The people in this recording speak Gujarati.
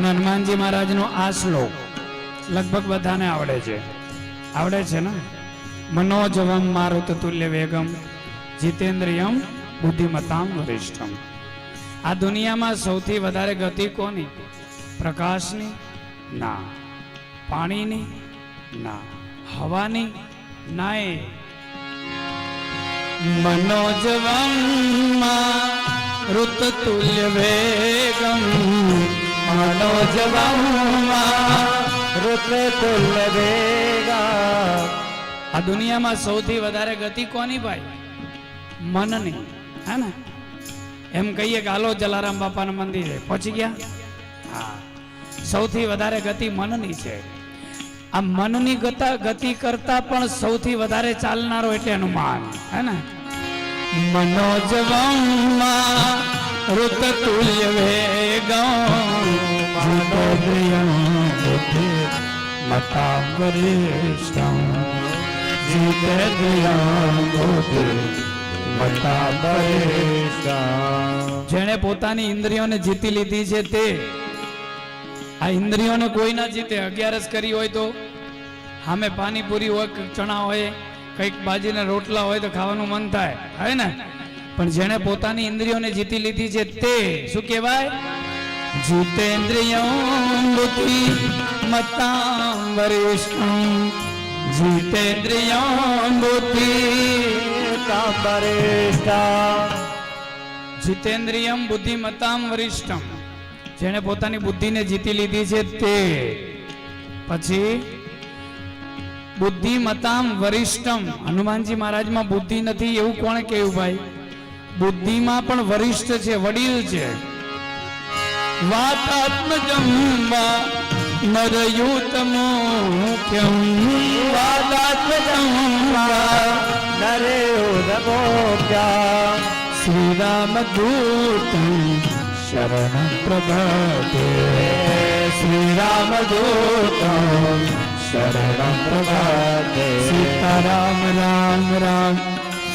અને હનુમાનજી મહારાજનો આ શ્લોક લગભગ બધાને આવડે છે. આવડે છે ને? મનોજવમ મારુત તુલ્ય વેગમ જીતેન્દ્રિયમ બુદ્ધિમતામ વરિષ્ઠમ. આ દુનિયામાં સૌથી વધારે ગતિ કોની? પ્રકાશની? ના. પાણીની? ના. હવાની? ના એ મનોજવમ ઋત તુલ્ય વેગમ મનોજવમ ઋતુલ્ય વેગા આ દુનિયામાં સૌથી વધારે ગતિ કોની ભાઈ? મનની. હે ને? એમ કહીએ કે હાલો જલારામ બાપાના મંદિરે. પહોંચી ગયા? હા. સૌથી વધારે ગતિ મનની છે. આ મનની ગતિ કરતા પણ સૌથી વધારે ચાલનારો એટલે હનુમાન. હે ને? મનોજવમ ઋત તુલ્ય જેણે પોતાની ઇન્દ્રિયોને જીતી લીધી છે તે, આ ઇન્દ્રિયોને કોઈ ના જીતે. અગિયારસ કરી હોય તો સામે પાણીપુરી હોય, ચણા હોય, કંઈક બાજીના રોટલા હોય તો ખાવાનું મન થાય. હે ને? પણ જેણે પોતાની ઇન્દ્રિયોને જીતી લીધી છે તે શું કહેવાય? જીતેન્દ્રિયો મતામ કાંબરેષ્ઠા જીતેન્દ્રિયમ બુદ્ધિમતામ વરિષ્ઠમ જેણે પોતાની બુદ્ધિને જીતી લીધી છે તે. પછી બુદ્ધિમતામ વરિષ્ઠમ હનુમાનજી મહારાજમાં બુદ્ધિ નથી એવું કોણે કહ્યું ભાઈ? બુદ્ધિમાં પણ વરિષ્ઠ છે, વડીલ છે. વાતાત્મજમ વા નરયુતમ મુખ્યમ. વાતાત્મજમ વા નરે ઉદભોગ્યા શ્રી રામ દૂતમ શરણ પ્રભાતે. શ્રી રામ દૂતમ શરણ પ્રભાતે. સીતારામ, રામ રામ.